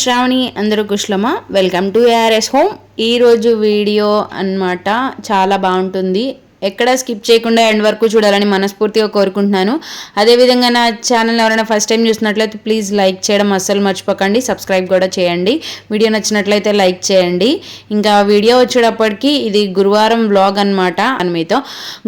శ్రావణి అందరూ కుశలమా? Welcome to ARS home ఈరోజు వీడియో అన్నమాట చాలా బాగుంటుంది. ఎక్కడ స్కిప్ చేయకుండా ఎండ్ వరకు చూడాలని మనస్ఫూర్తిగా కోరుకుంటున్నాను. అదేవిధంగా నా ఛానల్ ఎవరైనా ఫస్ట్ టైం చూసినట్లయితే ప్లీజ్ లైక్ చేయడం అస్సలు మర్చిపోకండి. సబ్స్క్రైబ్ కూడా చేయండి. వీడియో నచ్చినట్లయితే లైక్ చేయండి. ఇంకా వీడియో వచ్చేటప్పటికి ఇది గురువారం వ్లాగ్ అనమాట అని మీతో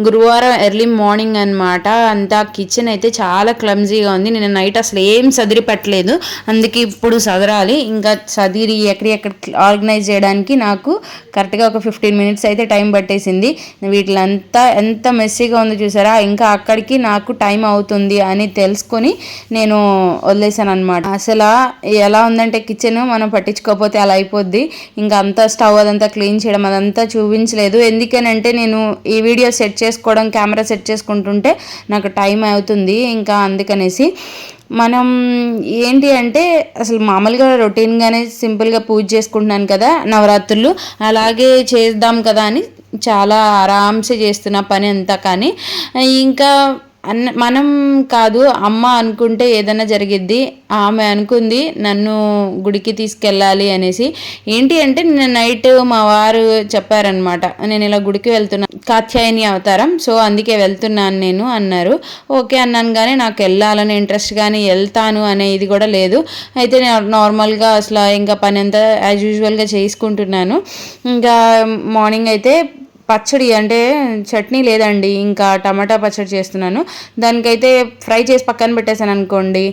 గురువారం ఎర్లీ మార్నింగ్ అనమాట అంతా కిచెన్ అయితే చాలా క్లమ్జీగా ఉంది. నేను నైట్ అసలు ఏం సదిరి పెట్టలేదు. అందుకే ఇప్పుడు సదరాలి. ఇంకా సదిరి ఎక్కడెక్కడ ఆర్గనైజ్ చేయడానికి నాకు కరెక్ట్గా ఒక ఫిఫ్టీన్ మినిట్స్ అయితే టైం పట్టేసింది. వీటిలంతా ఎంత ఎంత మెస్సీగా ఉందో చూసారా? ఇంకా అక్కడికి నాకు టైం అవుతుంది అని తెలుసుకొని నేను వదిలేసాను అనమాట అసలు ఎలా ఉందంటే కిచెన్ మనం పట్టించుకోకపోతే అలా అయిపోద్ది. ఇంకా అంతా స్టవ్ అదంతా క్లీన్ చేయడం అదంతా చూపించలేదు. ఎందుకనంటే నేను ఈ వీడియో సెట్ చేసుకోవడం కెమెరా సెట్ చేసుకుంటుంటే నాకు టైం అవుతుంది. ఇంకా అందుకనేసి మనం ఏంటి అంటే అసలు మామూలుగా రొటీన్గానే సింపుల్గా పూజ చేసుకుంటున్నాను కదా నవరాత్రులు. అలాగే చేద్దాం కదా అని చాలా ఆరామ్సే చేస్తున్న పని అంతా కానీ ఇంకా అన్న మనం కాదు అమ్మ అనుకుంటే ఏదైనా జరిగిద్ది ఆమె అనుకుంది నన్ను గుడికి తీసుకెళ్ళాలి అనేసి. ఏంటి అంటే నిన్న నైట్ మా వారు చెప్పారనమాట నేను ఇలా గుడికి వెళ్తున్నా కాత్యాయని అవతారం సో అందుకే వెళ్తున్నాను నేను అన్నారు. ఓకే అన్నాను కానీ నాకు వెళ్ళాలని ఇంట్రెస్ట్ కానీ వెళ్తాను అనే ఇది కూడా లేదు. అయితే నేను నార్మల్గా అసలు ఇంకా పని అంతా యాజ్ యూజువల్గా చేసుకుంటున్నాను. ఇంకా మార్నింగ్ అయితే పచ్చడి అంటే చట్నీ లేదండి ఇంకా టమాటా పచ్చడి చేస్తున్నాను. దానికైతే ఫ్రై చేసి పక్కన పెట్టేశాను అనుకోండి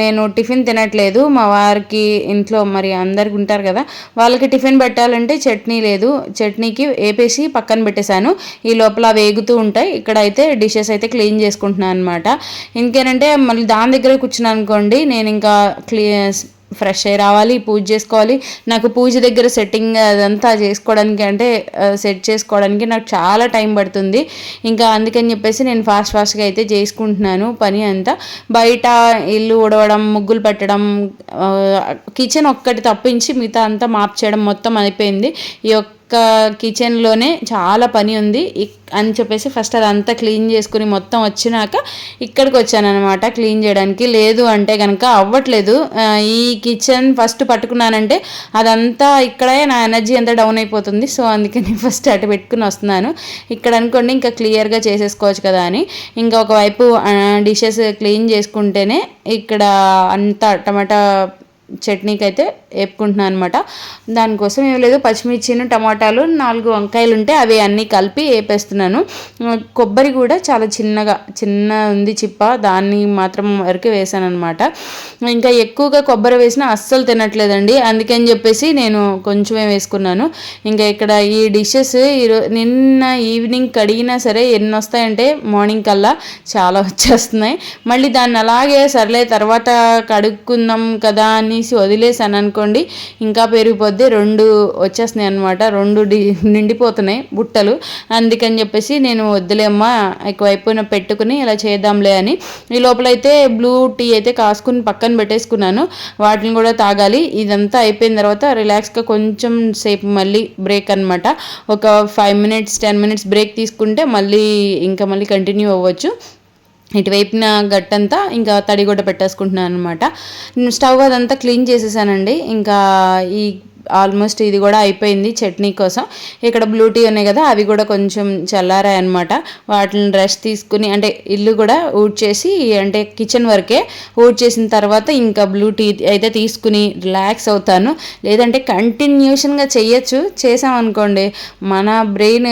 నేను టిఫిన్ తినట్లేదు. మా వారికి ఇంట్లో మరి అందరికి ఉంటారు కదా వాళ్ళకి టిఫిన్ పెట్టాలంటే చట్నీ లేదు. చట్నీకి వేపేసి పక్కన పెట్టేశాను. ఈ లోపల వేగుతూ ఉంటాయి. ఇక్కడ అయితే డిషెస్ అయితే క్లీన్ చేసుకుంటున్నాను అనమాట ఇంకేనంటే మళ్ళీ దాని దగ్గర కూర్చున్నాను అనుకోండి నేను ఇంకా క్లీ ఫ్రెష్ అయ్యి రావాలి పూజ చేసుకోవాలి. నాకు పూజ దగ్గర సెట్టింగ్ అదంతా చేసుకోవడానికి అంటే సెట్ చేసుకోవడానికి నాకు చాలా టైం పడుతుంది. ఇంకా అందుకని చెప్పేసి నేను ఫాస్ట్ ఫాస్ట్గా అయితే చేసుకుంటున్నాను పని అంతా. బయట ఇల్లు ఉడవడం ముగ్గులు పెట్టడం కిచెన్ ఒక్కటి తప్పించి మిగతా అంతా మాప్ చేయడం మొత్తం అయిపోయింది. ఈ యొక్క కిచెన్లోనే చాలా పని ఉంది. అని చెప్పేసి ఫస్ట్ అదంతా క్లీన్ చేసుకుని మొత్తం వచ్చినాక ఇక్కడికి వచ్చానమాట క్లీన్ చేయడానికి. లేదు అంటే కనుక అవ్వట్లేదు. ఈ కిచెన్ ఫస్ట్ పట్టుకున్నానంటే అదంతా ఇక్కడే నా ఎనర్జీ అంతా డౌన్ అయిపోతుంది. సో అందుకని ఫస్ట్ అటు పెట్టుకుని వస్తున్నాను. ఇక్కడ అనుకోండి ఇంకా క్లియర్గా చేసేసుకోవచ్చు కదా అని. ఇంకా ఒకవైపు డిషెస్ క్లీన్ చేసుకుంటేనే ఇక్కడ అంతా టమాటా చట్నీకి అయితే వేపుకుంటున్నాను అనమాట దానికోసం ఏం లేదు పచ్చిమిర్చిను టమాటాలు నాలుగు వంకాయలు ఉంటే అవి అన్నీ కలిపి వేపేస్తున్నాను. కొబ్బరి కూడా చాలా చిన్నగా చిన్న ఉంది చిప్ప దాన్ని మాత్రం వరకు వేసాను అనమాట ఇంకా ఎక్కువగా కొబ్బరి వేసినా అస్సలు తినట్లేదండి. అందుకని చెప్పేసి నేను కొంచెమే వేసుకున్నాను. ఇంకా ఇక్కడ ఈ డిషెస్ ఈరో నిన్న ఈవినింగ్ కడిగినా సరే ఎన్ని వస్తాయంటే మార్నింగ్ కల్లా చాలా వచ్చేస్తున్నాయి. మళ్ళీ దాన్ని అలాగే సర్లే తర్వాత కడుక్కుందాం కదా అని తీసి వదిలేసాను అనుకోండి ఇంకా పెరిగిపోద్ది. రెండు వచ్చేస్తున్నాయి అనమాట రెండు నిండిపోతున్నాయి బుట్టలు. అందుకని చెప్పేసి నేను వద్దులేమ్మా ఎక్కువైపోయిన పెట్టుకుని ఇలా చేద్దాంలే అని. ఈ లోపలైతే బ్లూ టీ అయితే కాసుకుని పక్కన పెట్టేసుకున్నాను. వాటిని కూడా తాగాలి. ఇదంతా అయిపోయిన తర్వాత రిలాక్స్గా కొంచెం సేపు మళ్ళీ బ్రేక్ అనమాట ఒక five minutes ten minutes break తీసుకుంటే మళ్ళీ ఇంకా మళ్ళీ కంటిన్యూ అవ్వచ్చు. ఇటువైపున గట్టంతా ఇంకా తడిగుడ్డ పెట్టేసుకుంటున్నాను అనమాట స్టవ్ అదంతా క్లీన్ చేసేసానండి. ఇంకా ఈ ఆల్మోస్ట్ ఇది కూడా అయిపోయింది చట్నీ కోసం. ఇక్కడ బ్లూ టీ ఉన్నాయి కదా అవి కూడా కొంచెం చల్లారాయి అనమాట వాటిని రెస్ట్ తీసుకుని అంటే ఇల్లు కూడా ఊడ్ చేసి అంటే కిచెన్ వరకే ఊడ్ చేసిన తర్వాత ఇంకా బ్లూ టీ అయితే తీసుకుని రిలాక్స్ అవుతాను. లేదంటే కంటిన్యూషన్గా చెయ్యొచ్చు చేసామనుకోండి మన బ్రెయిన్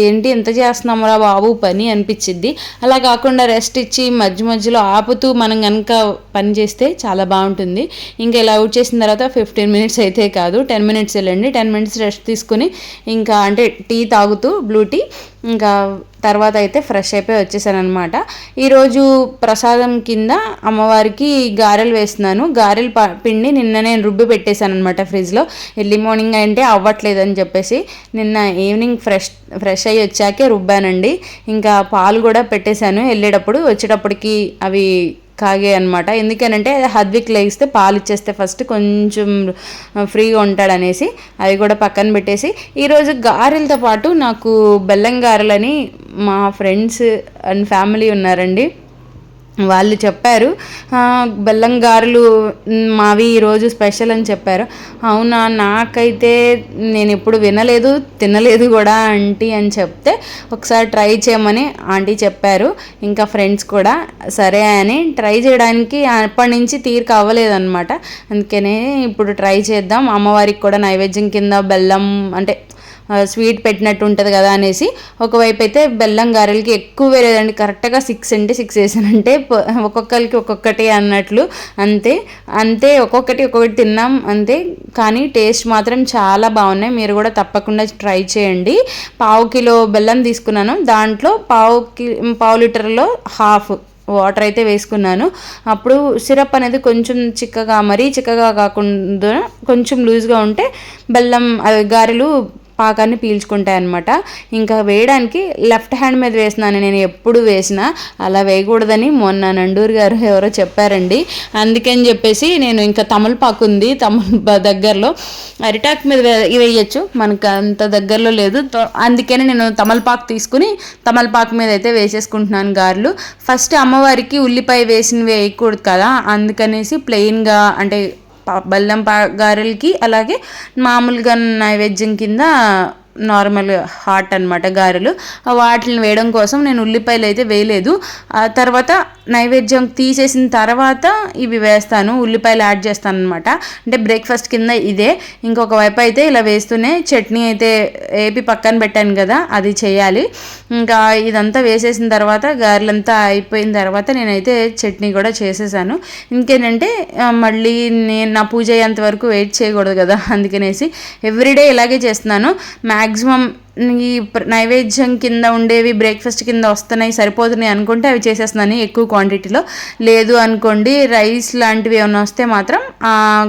ఏంటి ఎంత చేస్తున్నామరా బాబు పని అనిపించిద్ది అలా కాకుండా రెస్ట్ ఇచ్చి మధ్య మధ్యలో ఆపుతూ మనం కనుక పని చేస్తే చాలా బాగుంటుంది. ఇంకా ఇలా అవుట్ చేసిన తర్వాత ఫిఫ్టీన్ మినిట్స్ అయితే కాదు టెన్ మినిట్స్ వెళ్ళండి. టెన్ మినిట్స్ రెస్ట్ తీసుకుని ఇంకా అంటే టీ తాగుతూ బ్లూ టీ ఇంకా తర్వాత అయితే ఫ్రెష్ అయిపోయి వచ్చేసాను అనమాట ఈరోజు ప్రసాదం కింద అమ్మవారికి గారెలు వేస్తున్నాను. గారెలు పిండి నిన్న నేను రుబ్బి పెట్టేశాను అనమాట ఫ్రిడ్జ్లో ఎర్లీ మార్నింగ్ అంటే అవ్వట్లేదు అని చెప్పేసి నిన్న ఈవినింగ్ ఫ్రెష్ ఫ్రెష్ అయ్యి వచ్చాకే రుబ్బానండి. ఇంకా పాలు కూడా పెట్టేశాను. వెళ్ళేటప్పుడు వచ్చేటప్పటికి అవి కాగే అనమాట ఎందుకనంటే హద్విక్ లేగిస్తే పాలు ఇచ్చేస్తే ఫస్ట్ కొంచెం ఫ్రీగా ఉంటాడనేసి అవి కూడా పక్కన పెట్టేసి ఈరోజు గారెలతో పాటు నాకు బెల్లం గారెలని మా ఫ్రెండ్స్ అండ్ ఫ్యామిలీ ఉన్నారండి. వాళ్ళు చెప్పారు. బెల్లం గారెలు మావి ఈరోజు స్పెషల్ అని చెప్పారు. అవునా నాకైతే నేను ఎప్పుడు వినలేదు తినలేదు కూడా ఆంటీ అని చెప్తే ఒకసారి ట్రై చేయమని ఆంటీ చెప్పారు. ఇంకా ఫ్రెండ్స్ కూడా సరే అని ట్రై చేయడానికి అప్పటి నుంచి తీరిక అవ్వలేదన్నమాట. అందుకనే ఇప్పుడు ట్రై చేద్దాం. అమ్మవారికి కూడా నైవేద్యం కింద బెల్లం అంటే స్వీట్ పెట్టినట్టు ఉంటుంది కదా అనేసి ఒకవైపు అయితే బెల్లం గారెలకి ఎక్కువ వేరేదండి. కరెక్ట్గా సిక్స్ అంటే సిక్స్ వేసానంటే ఒక్కొక్కరికి ఒక్కొక్కటి అన్నట్లు. అంతే అంతే ఒక్కొక్కటి ఒక్కొక్కటి తిన్నాం అంతే. కానీ టేస్ట్ మాత్రం చాలా బాగున్నాయి. మీరు కూడా తప్పకుండా ట్రై చేయండి. పావు కిలో బెల్లం తీసుకున్నాను. దాంట్లో పావు కి పావు లీటర్లో హాఫ్ వాటర్ అయితే వేసుకున్నాను. అప్పుడు సిరప్ అనేది కొంచెం చిక్కగా మరీ చిక్కగా కాకుండా కొంచెం లూజ్గా ఉంటే బెల్లం గారెలు పాకాన్ని పీల్చుకుంటాయి అనమాట ఇంకా వేయడానికి లెఫ్ట్ హ్యాండ్ మీద వేసినాను నేను ఎప్పుడు వేసినా. అలా వేయకూడదని మొన్న నండూరు గారు ఎవరో చెప్పారండి. అందుకని చెప్పేసి నేను ఇంకా తమలపాకు ఉంది తమల దగ్గరలో. అరిటాక్ మీద వే- వేయచ్చు మనకు అంత దగ్గరలో లేదు. తో- అందుకని నేను తమలపాకు తీసుకుని తమలపాకు మీద అయితే వేసేసుకుంటున్నాను గారెలు. ఫస్ట్ అమ్మవారికి ఉల్లిపాయ వేసినవి వేయకూడదు కదా అందుకనేసి ప్లెయిన్గా అంటే బెల్లం పా గారెలకి అలాగే మామూలుగా నైవేద్యం కింద నార్మల్ హాట్ అన్నమాట గారెలు. వాటిని వేయడం కోసం నేను ఉల్లిపాయలు అయితే వేయలేదు. ఆ తర్వాత నైవేద్యం తీసేసిన తర్వాత ఇవి వేస్తాను. ఉల్లిపాయలు యాడ్ చేస్తాను అనమాట అంటే బ్రేక్ఫాస్ట్ కింద ఇదే. ఇంకొక వైపు అయితే ఇలా వేస్తూనే చట్నీ అయితే ఏపి పక్కన పెట్టాను కదా అది చేయాలి. ఇంకా ఇదంతా వేసేసిన తర్వాత గారెలంతా అయిపోయిన తర్వాత నేనైతే చట్నీ కూడా చేసేసాను. ఇంకేంటంటే మళ్ళీ నేను నా పూజ అయ్యేంత వరకు వెయిట్ చేయకూడదు కదా అందుకనేసి ఎవ్రీడే ఇలాగే చేస్తున్నాను. మ్యాక్సిమం ఈ ప్ర- నైవేద్యం కింద ఉండేవి బ్రేక్ఫాస్ట్ కింద వస్తున్నాయి సరిపోతున్నాయి అనుకుంటే అవి చేసేస్తున్నాను ఎక్కువ క్వాంటిటీలో లేదు అనుకోండి రైస్ లాంటివి ఏమైనా వస్తే మాత్రం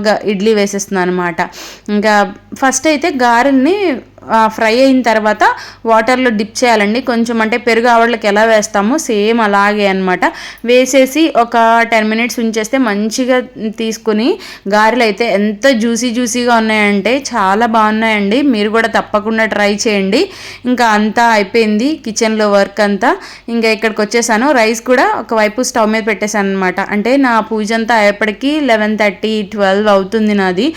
గ- ఇడ్లీ వేసేస్తున్నాను అనమాట ఇంకా ఫస్ట్ అయితే గారెల్ని ఫ్రై అయిన తర్వాత వాటర్లో డిప్ చేయాలండి. కొంచెం అంటే పెరుగు ఆవడలకు ఎలా వేస్తామో సేమ్ అలాగే అనమాట వేసేసి ఒక టెన్ మినిట్స్ ఉంచేస్తే మంచిగా తీసుకుని గారెలు అయితే ఎంత జ్యూసీ జ్యూసీగా ఉన్నాయంటే చాలా బాగున్నాయండి. మీరు కూడా తప్పకుండా ట్రై చేయండి. ఇంకా అంతా అయిపోయింది కిచెన్లో వర్క్ అంతా. ఇంకా ఇక్కడికి వచ్చేసాను. రైస్ కూడా ఒకవైపు స్టవ్ మీద పెట్టేశాను అనమాట అంటే నా పూజ అంతా అయ్యేప్పటికీ లెవెన్ థర్టీ ట్వెల్వ్ అవుతుంది నాది.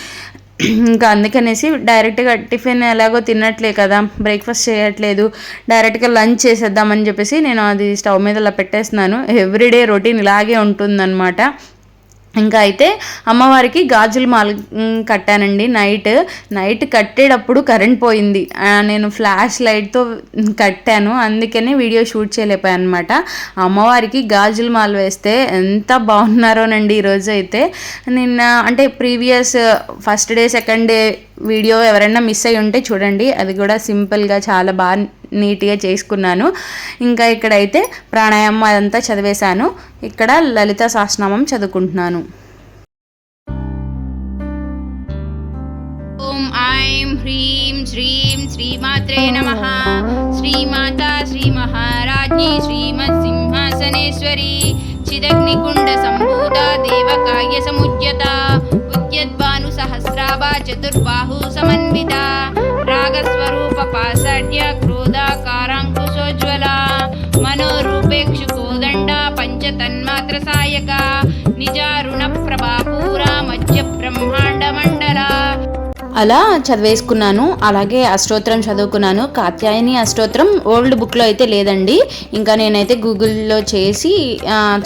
ఇంకా అందుకనేసి డైరెక్ట్గా టిఫిన్ ఎలాగో తినట్లే కదా బ్రేక్ఫాస్ట్ చేయట్లేదు డైరెక్ట్గా లంచ్ చేసేద్దామని చెప్పేసి నేను అది స్టవ్ మీద అలా పెట్టేస్తున్నాను. ఎవ్రీడే రొటీన్ ఇలాగే ఉంటుందన్నమాట. ఇంకా అయితే అమ్మవారికి గాజులు మాల కట్టానండి. నైట్ నైట్ కట్టేటప్పుడు కరెంట్ పోయింది. నేను ఫ్లాష్ లైట్తో కట్టాను. అందుకనే వీడియో షూట్ చేయలేకపోయాను అనమాట అమ్మవారికి గాజులు మాల వేస్తే ఎంత బాగున్నారోనండి ఈరోజు అయితే నిన్న అంటే previous first day second day video ఎవరైనా మిస్ అయి ఉంటే చూడండి. అది కూడా సింపుల్గా చాలా బాగా నీట్గా చేసుకున్నాను. ఇంకా ఇక్కడైతే ప్రాణాయామం అదంతా చదివేశాను. ఇక్కడ లలిత సహస్రనామం చదువుకుంటున్నాను. ఓం ఐం హ్రీం శ్రీం శ్రీమాత్రే నమ. శ్రీమాత శ్రీ మహారాజ్ఞి శ్రీమత్సింహాసనేశ్వరి. చిదగ్నికుండ సంభూత దేవకాయ సముద్యత. ఉద్యద్వ సహస్రాభ చతుర్బాహు సమన్విత. రాగస్వరూప పాసాడ్య క్రోధాకారాంకుశోజ్వల. మనోరూపేక్షు కోదండ పంచతన్మాత్ర సాయక. నిజారుణ ప్రభా పూరా మధ్య బ్రహ్మాండ మండల అలా చదివేసుకున్నాను. అలాగే అష్టోత్తరం చదువుకున్నాను. కాత్యాయని అష్టోత్తరం ఓల్డ్ బుక్లో అయితే లేదండి. ఇంకా నేనైతే గూగుల్లో చేసి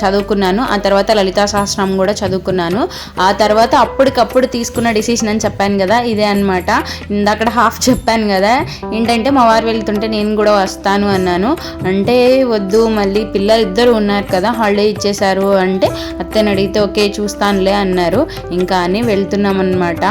చదువుకున్నాను. ఆ తర్వాత లలితా సహస్రం కూడా చదువుకున్నాను. ఆ తర్వాత అప్పటికప్పుడు తీసుకున్న డిసిషన్ అని చెప్పాను కదా ఇదే అనమాట ఇందాక హాఫ్ చెప్పాను కదా ఏంటంటే మా వారు వెళ్తుంటే నేను కూడా వస్తాను అన్నాను. అంటే వద్దు మళ్ళీ పిల్లలు ఇద్దరు ఉన్నారు కదా హాలిడే ఇచ్చేశారు అంటే అత్తని అడిగితే ఓకే చూస్తానులే అన్నారు. ఇంకా అని వెళ్తున్నాం అనమాట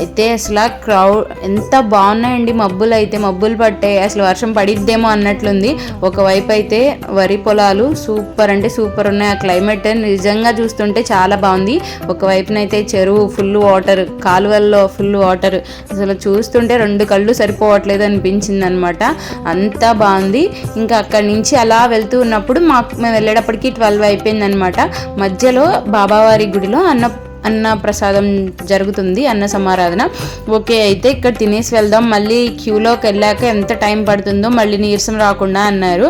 అయితే అసలు క్రౌడ్ ఎంత బాగున్నాయండి మబ్బులు అయితే మబ్బులు పట్టాయి అసలు వర్షం పడిద్దేమో అన్నట్లుంది. ఒకవైపు అయితే వరి పొలాలు సూపర్ అంటే సూపర్ ఉన్నాయి. ఆ క్లైమేట్ నిజంగా చూస్తుంటే చాలా బాగుంది. ఒకవైపునైతే చెరువు ఫుల్ వాటర్ కాలువల్లో ఫుల్ వాటర్. అసలు చూస్తుంటే రెండు కళ్ళు సరిపోవట్లేదు అనిపించింది అనమాట అంతా బాగుంది. ఇంకా అక్కడి నుంచి అలా వెళ్తూ ఉన్నప్పుడు మాకు మేము వెళ్ళేటప్పటికి ట్వెల్వ్ అయిపోయింది అనమాట మధ్యలో బాబావారి గుడిలో అన్న అన్న ప్రసాదం జరుగుతుంది అన్న సమారాధన. ఓకే అయితే ఇక్కడ తినేసి వెళ్దాం. మళ్ళీ క్యూలోకి వెళ్ళాక ఎంత టైం పడుతుందో మళ్ళీ నీరసం రాకుండా అన్నారు.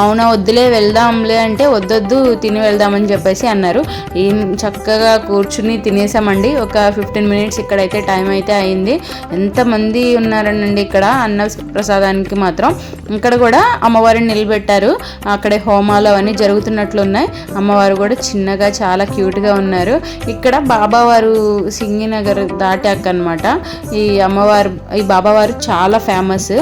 అవునా వద్దులే వెళ్దాంలే అంటే వద్దొద్దు తిని వెళ్దామని చెప్పేసి అన్నారు. ఏం చక్కగా కూర్చుని తినేసామండి. ఒక ఫిఫ్టీన్ మినిట్స్ ఇక్కడైతే టైం అయితే అయింది. ఎంతమంది ఉన్నారనండి ఇక్కడ అన్న ప్రసాదానికి మాత్రం. ఇక్కడ కూడా అమ్మవారిని నిలబెట్టారు. అక్కడే హోమాలు అవన్నీ జరుగుతున్నట్లు ఉన్నాయి అమ్మవారు కూడా చిన్నగా చాలా క్యూట్గా ఉన్నారు. ఇక్కడ బాబావారు సింగినగర్ దాటాక అనమాట ఈ అమ్మవారు ఈ బాబావారు చాలా ఫేమస్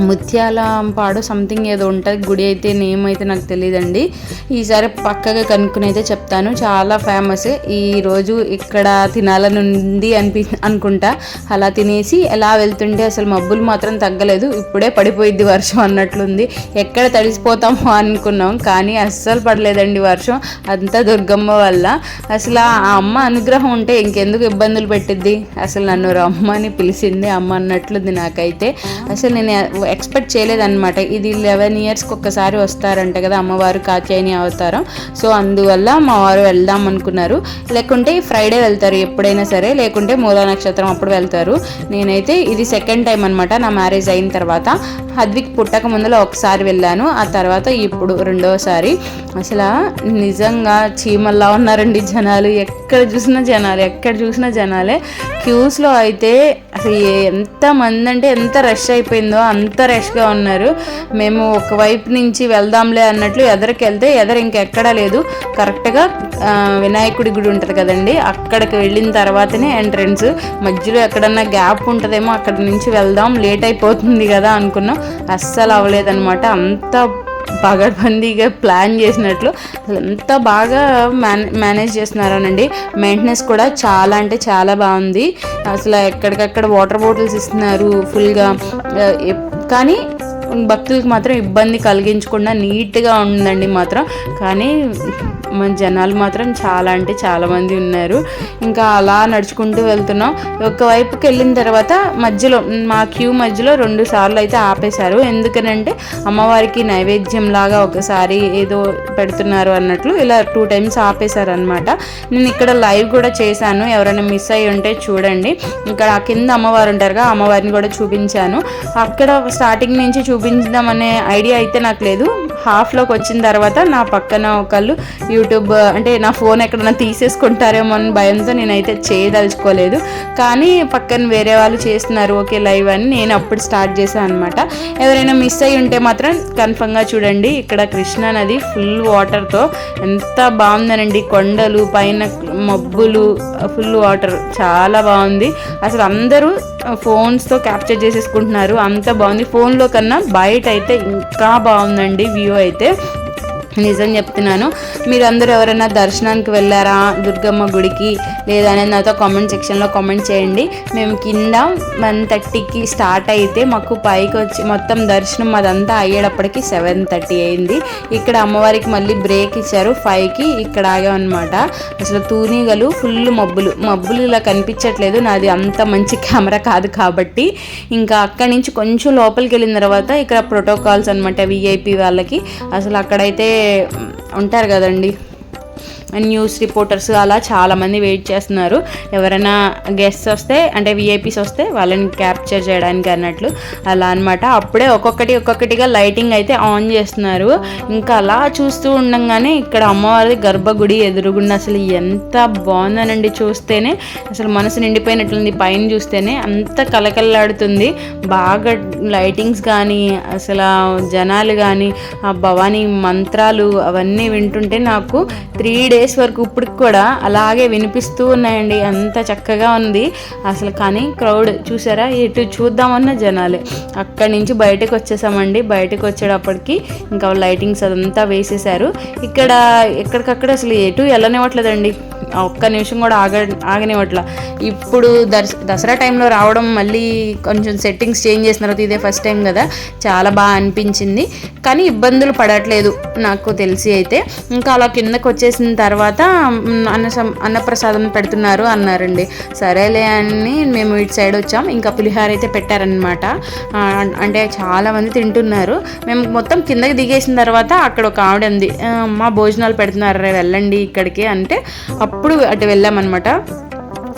ముత్యాలంపాడు సంథింగ్ ఏదో ఉంటుంది గుడి అయితే నేమ్ అయితే నాకు తెలియదండి ఈసారి పక్కగా కనుక్కుని అయితే చెప్తాను. చాలా ఫేమస్ ఈరోజు ఇక్కడ తినాలని ఉంది అనిపి అనుకుంటా. అలా తినేసి ఎలా వెళ్తుంటే అసలు మబ్బులు మాత్రం తగ్గలేదు. ఇప్పుడే పడిపోయిద్ది వర్షం అన్నట్లుంది. ఎక్కడ తడిసిపోతామో అనుకున్నాం కానీ అస్సలు పడలేదండి వర్షం. అంతా దుర్గమ్మ వల్ల. అసలు ఆ అమ్మ అనుగ్రహం ఉంటే ఇంకెందుకు ఇబ్బందులు పెట్టిద్ది? అసలు నన్ను రమ్మని పిలిచింది అమ్మ అన్నట్లుంది నాకైతే. అసలు నేను ఎక్స్పెక్ట్ చేయలేదన్నమాట. ఇది లెవెన్ ఇయర్స్కి ఒక్కసారి వస్తారంట కదా అమ్మవారు కాత్యాయని అవతారం. సో అందువల్ల మా వారు వెళ్దాం అనుకున్నారు. లేకుంటే ఫ్రైడే వెళ్తారు ఎప్పుడైనా సరే. లేకుంటే మూలా నక్షత్రం అప్పుడు వెళ్తారు. నేనైతే ఇది సెకండ్ టైం అనమాట నా మ్యారేజ్ అయిన తర్వాత హద్విక్ పుట్టక ముందులో ఒకసారి వెళ్ళాను. ఆ తర్వాత ఇప్పుడు రెండోసారి. అసలు నిజంగా చీమల్లా ఉన్నారండి జనాలు. ఎక్కడ చూసినా జనాలు ఎక్కడ చూసినా జనాలే. క్యూస్లో అయితే అసలు ఎంత మంది అంటే ఎంత రష్ అయిపోయిందో అంత రష్గా ఉన్నారు. మేము ఒక వైపు నుంచి వెళ్దాంలే అన్నట్లు ఎదరికి వెళ్తే ఎదరు ఇంకెక్కడా లేదు. కరెక్ట్గా వినాయకుడి గుడి ఉంటుంది కదండి. అక్కడికి వెళ్ళిన తర్వాతనే ఎంట్రన్స్. మధ్యలో ఎక్కడన్నా గ్యాప్ ఉంటుందేమో అక్కడ నుంచి వెళ్దాం లేట్ అయిపోతుంది కదా అనుకున్నాం. అస్సలు అవ్వలేదన్నమాట. అంత పగడ్బందీగా ప్లాన్ చేసినట్లు. ఎంత బాగా మేనే మేనేజ్ చేస్తున్నారనండి. మెయింటెనెన్స్ కూడా చాలా అంటే చాలా బాగుంది. అసలు ఎక్కడికక్కడ వాటర్ బాటిల్స్ ఇస్తున్నారు ఫుల్గా. కానీ భక్తులకు మాత్రం ఇబ్బంది కలిగించకుండా నీట్గా ఉందండి మాత్రం. కానీ మన జనాలు మాత్రం చాలా అంటే చాలామంది ఉన్నారు. ఇంకా అలా నడుచుకుంటూ వెళ్తున్నాం. ఒకవైపుకి వెళ్ళిన తర్వాత మధ్యలో మా క్యూ మధ్యలో రెండు సార్లు అయితే ఆపేశారు. ఎందుకనంటే అమ్మవారికి నైవేద్యం లాగా ఒకసారి ఏదో పెడుతున్నారు అన్నట్లు ఇలా టూ టైమ్స్ ఆపేశారు అనమాట నేను ఇక్కడ లైవ్ కూడా చేశాను. ఎవరైనా మిస్ అయ్యి ఉంటే చూడండి. ఇక్కడ ఆ కింద అమ్మవారు ఉంటారుగా అమ్మవారిని కూడా చూపించాను. అక్కడ స్టార్టింగ్ నుంచి చూపించదామనే ఐడియా అయితే నాకు లేదు. హాఫ్లోకి వచ్చిన తర్వాత నా పక్కన ఒకళ్ళు యూట్యూబ్ అంటే నా ఫోన్ ఎక్కడైనా తీసేసుకుంటారేమో అని భయంతో నేనైతే చేయదలుచుకోలేదు. కానీ పక్కన వేరే వాళ్ళు చేస్తున్నారు ఓకే లైవ్ అని నేను అప్పుడు స్టార్ట్ చేశాను అనమాట ఎవరైనా మిస్ అయ్యి ఉంటే మాత్రం కన్ఫర్మ్గా చూడండి. ఇక్కడ కృష్ణా నది ఫుల్ వాటర్తో ఎంత బాగుందనండి. కొండలు పైన మబ్బులు ఫుల్ వాటర్ చాలా బాగుంది. అసలు అందరూ ఫోన్స్తో క్యాప్చర్ చేసేసుకుంటున్నారు. అంత బాగుంది. ఫోన్లో కన్నా బయట అయితే ఇంకా బాగుందండి వ్యూ అయితే. నిజం చెప్తున్నాను. మీరు అందరూ ఎవరైనా దర్శనానికి వెళ్ళారా? దుర్గమ్మ గుడికి లేదా అనేది నాతో కామెంట్ సెక్షన్లో కామెంట్ చేయండి. మేము కింద వన్ థర్టీకి స్టార్ట్ అయితే మాకు పైకి వచ్చి మొత్తం దర్శనం అదంతా అయ్యేటప్పటికి సెవెన్ థర్టీ అయింది. ఇక్కడ అమ్మవారికి మళ్ళీ బ్రేక్ ఇచ్చారు. ఫైవ్కి ఇక్కడ ఆగామన్నమాట అసలు తూనీగలు ఫుల్ మబ్బులు. మబ్బులు ఇలా కనిపించట్లేదు. నాది అంత మంచి కెమెరా కాదు కాబట్టి. ఇంకా అక్కడి నుంచి కొంచెం లోపలికి వెళ్ళిన తర్వాత ఇక్కడ ప్రోటోకాల్స్ అనమాట విఐపి వాళ్ళకి. అసలు అక్కడైతే ఉంటారు కదండి. న్యూస్ రిపోర్టర్స్ అలా చాలామంది వెయిట్ చేస్తున్నారు. ఎవరైనా గెస్ట్స్ వస్తే అంటే విఐపీస్ వస్తే వాళ్ళని క్యాప్చర్ చేయడానికి అన్నట్లు అలా అన్నమాట. అప్పుడే ఒక్కొక్కటి ఒక్కొక్కటిగా లైటింగ్ అయితే ఆన్ చేస్తున్నారు. ఇంకా అలా చూస్తూ ఉండంగానే ఇక్కడ అమ్మవారి గర్భగుడి ఎదురుగుండా అసలు ఎంత బాగుందనండి చూస్తేనే. అసలు మనసు నిండిపోయినట్లుంది. పైన చూస్తేనే అంత కలకల్లాడుతుంది బాగా లైటింగ్స్ కానీ అసలు జనాలు కానీ ఆ భవానీ మంత్రాలు అవన్నీ వింటుంటే నాకు త్రీ డేస్ వరకు ఇప్పటికి కూడా అలాగే వినిపిస్తూ ఉన్నాయండి. అంత చక్కగా ఉంది. అసలు కానీ క్రౌడ్ చూసారా? ఎటు చూద్దామన్న జనాలే. అక్కడి నుంచి బయటకు వచ్చేసామండి. బయటకు వచ్చేటప్పటికి ఇంకా లైటింగ్స్ అదంతా వేసేసారు ఇక్కడ ఎక్కడికక్కడ అసలు ఎటు వెళ్ళనివ్వట్లేదండి. ఒక్క నిమిషం కూడా ఆగ ఆగనివ్వట్ల. ఇప్పుడు దర్శ దసరా టైంలో రావడం మళ్ళీ కొంచెం సెట్టింగ్స్ చేంజ్ చేసిన తర్వాత ఇదే ఫస్ట్ టైం కదా. చాలా బాగా అనిపించింది. కానీ ఇబ్బందులు పడట్లేదు నాకు తెలిసి అయితే. ఇంకా అలా కిందకు వచ్చేసిన తర్వాత తర్వాత అన్న అన్నప్రసాదం పెడుతున్నారు అన్నారండి. సరేలే అని మేము ఇటు సైడ్ వచ్చాం. ఇంకా పులిహార అయితే పెట్టారనమాట అంటే చాలామంది తింటున్నారు. మేము మొత్తం కిందకి దిగేసిన తర్వాత అక్కడ ఒక ఆవిడ ఉంది. మా భోజనాలు పెడుతున్నారు? రే వెళ్ళండి ఇక్కడికి అంటే అప్పుడు అటు వెళ్ళామన్నమాట.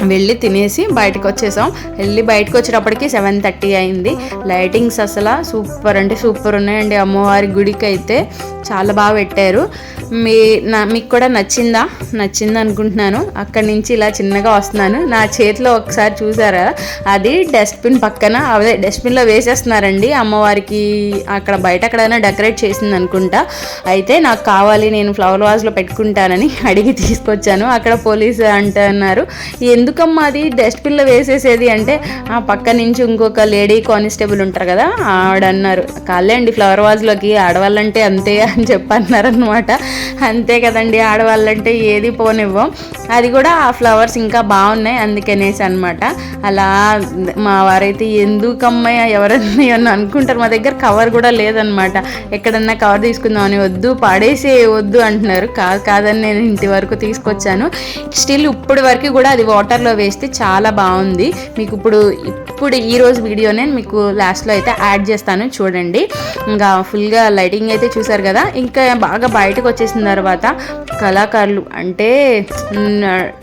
వెళ్ళి తినేసి బయటకు వచ్చేసాం. వెళ్ళి బయటకు వచ్చేటప్పటికి సెవెన్ థర్టీ అయింది. లైటింగ్స్ అసలు సూపర్ అంటే సూపర్ ఉన్నాయండి. అమ్మవారి గుడికి అయితే చాలా బాగా పెట్టారు. మీ నా మీకు కూడా నచ్చిందా? నచ్చింది అనుకుంటున్నాను. అక్కడి నుంచి ఇలా చిన్నగా వస్తున్నాను. నా చేతిలో ఒకసారి చూసారా? అది డస్ట్బిన్ పక్కన అదే డస్ట్బిన్లో వేసేస్తున్నారండి. అమ్మవారికి అక్కడ బయట ఎక్కడైనా డెకరేట్ చేసింది అనుకుంటా. అయితే నాకు కావాలి నేను ఫ్లవర్ వాజ్లో పెట్టుకుంటానని అడిగి తీసుకొచ్చాను. అక్కడ పోలీసు అంటున్నారు. ఎందుకమ్మా అది? డస్ట్బిన్లో వేసేసేది అంటే ఆ పక్క నుంచి ఇంకొక లేడీ కానిస్టేబుల్ ఉంటారు కదా ఆవిడ అన్నారు కాలే అండి ఫ్లవర్ వాజ్లోకి ఆడవాళ్ళంటే అంతే అని చెప్పన్నారనమాట అంతే కదండి ఆడవాళ్ళంటే ఏది పోనివ్వం. అది కూడా ఆ ఫ్లవర్స్ ఇంకా బాగున్నాయి అందుకనేసి అనమాట అలా మా వారైతే ఎందుకమ్మాయి ఎవరన్నా ఏమన్నా అనుకుంటారు? మా దగ్గర కవర్ కూడా లేదనమాట ఎక్కడన్నా కవర్ తీసుకుందామని వద్దు పాడేసే వద్దు అంటున్నారు. కాదు కాదని నేను ఇంటి వరకు తీసుకొచ్చాను. స్టిల్ ఇప్పటి వరకు కూడా అది వాటర్ వాటర్లో వేస్తే చాలా బాగుంది. మీకు ఇప్పుడు ఇప్పుడు ఈ రోజు వీడియోనే మీకు లాస్ట్లో అయితే యాడ్ చేస్తాను చూడండి. ఇంకా ఫుల్గా లైటింగ్ అయితే చూసారు కదా. ఇంకా బాగా బయటకు వచ్చేసిన తర్వాత కళాకారులు అంటే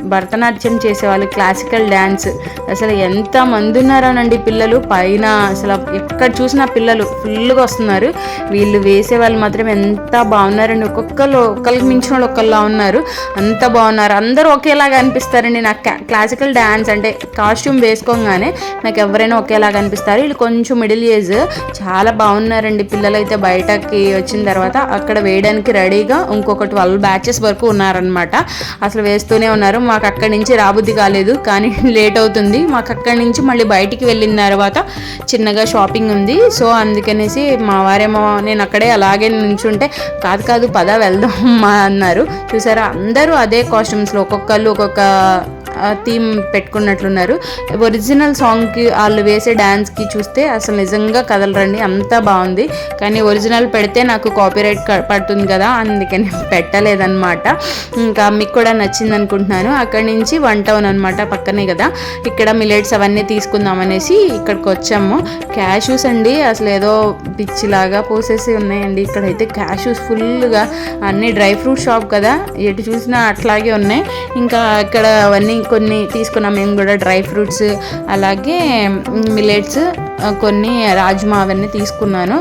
భరతనాట్యం చేసేవాళ్ళు క్లాసికల్ డ్యాన్స్ అసలు ఎంత మంది ఉన్నారోనండి పిల్లలు. పైన అసలు ఎక్కడ చూసినా పిల్లలు ఫుల్గా వస్తున్నారు. వీళ్ళు వేసే వాళ్ళు మాత్రం ఎంత బాగున్నారండి. ఒక్కొక్కరు ఒక్కరికి మించిన వాళ్ళు ఒకళ్ళ ఉన్నారు. అంత బాగున్నారు. అందరూ ఒకేలాగా అనిపిస్తారండి. నాకు క్లా- క్లాసికల్ డ్యాన్స్ అంటే కాస్ట్యూమ్ వేసుకోగానే నాకు ఎవరైనా ఒకేలాగా అనిపిస్తారు. వీళ్ళు కొంచెం మిడిల్ ఏజ్ చాలా బాగున్నారండి పిల్లలు అయితే బయటకి వచ్చిన తర్వాత. అక్కడ వేయడానికి రెడీగా ఇంకొక ట్వెల్వ్ బ్యాచెస్ వరకు ఉన్నారనమాట అసలు వేస్తూనే ఉన్నారు. మాకు అక్కడి నుంచి రాబుద్ది కాలేదు కానీ లేట్ అవుతుంది. మాకు అక్కడి నుంచి మళ్ళీ బయటికి వెళ్ళిన తర్వాత చిన్నగా షాపింగ్ ఉంది. సో అందుకనేసి మా వారేమో నేను అక్కడే అలాగే నుంచుంటే కాదు కాదు పద వెళ్దాం అమ్మా అన్నారు. చూసారా? అందరూ అదే కాస్ట్యూమ్స్లో ఒక్కొక్కళ్ళు ఒక్కొక్క థీమ్ పెట్టుకున్నట్లున్నారు. ఒరిజినల్ సాంగ్కి వాళ్ళు వేసే డ్యాన్స్కి చూస్తే అసలు నిజంగా కదలరండి అంతా బాగుంది. కానీ ఒరిజినల్ పెడితే నాకు కాపీరైట్ పడుతుంది కదా అందుకని పెట్టలేదన్నమాట. ఇంకా మీకు కూడా నచ్చింది అనుకుంటున్నాను అక్కడి నుంచి వన్ టౌన్ అనమాట పక్కనే కదా. ఇక్కడ మిలెట్స్ అవన్నీ తీసుకుందాం అనేసి ఇక్కడికి వచ్చాము. క్యాషూస్ అండి అసలు ఏదో పిచ్చిలాగా పోసేసి ఉన్నాయండి. ఇక్కడైతే క్యాషూస్ ఫుల్గా అన్ని డ్రై ఫ్రూట్ షాప్ కదా ఎటు చూసినా అట్లాగే ఉన్నాయి. ఇంకా ఇక్కడ అవన్నీ కొన్ని తీసుకున్నాం. మేము కూడా డ్రై ఫ్రూట్స్ అలాగే మిలెట్స్ కొన్ని రాజ్మా అవన్నీ తీసుకున్నాను.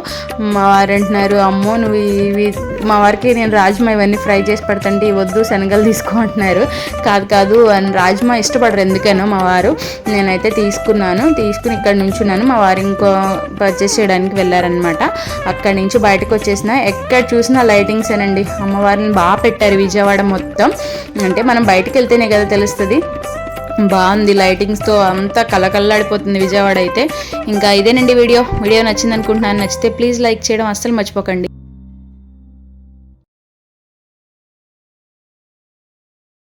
మా వారు అంటున్నారు అమ్మో నువ్వు ఇవి మా వారికి నేను రాజ్మా ఇవన్నీ ఫ్రై చేసి పెడతంటే ఇవ్వద్దు శనగలు తీసుకో అంటున్నారు. కాదు కాదు అని రాజ్మా ఇష్టపడరు ఎందుకనో మా వారు. నేనైతే తీసుకున్నాను తీసుకుని ఇక్కడ నుంచున్నాను. మా వారు ఇంకో పర్చేస్ చేయడానికి వెళ్ళారనమాట అక్కడి నుంచి బయటకు వచ్చేసిన. ఎక్కడ చూసినా లైటింగ్స్ అనండి అమ్మవారిని బాగా పెట్టారు విజయవాడ మొత్తం. అంటే మనం బయటకు వెళ్తేనే కదా తెలుస్తుంది. బాగుంది లైటింగ్స్తో అంతా కలకల్లాడిపోతుంది విజయవాడ అయితే. ఇంకా ఇదేనండి వీడియో. వీడియో నచ్చింది అనుకుంటున్నాను నచ్చితే ప్లీజ్ లైక్ చేయడం అస్సలు మర్చిపోకండి.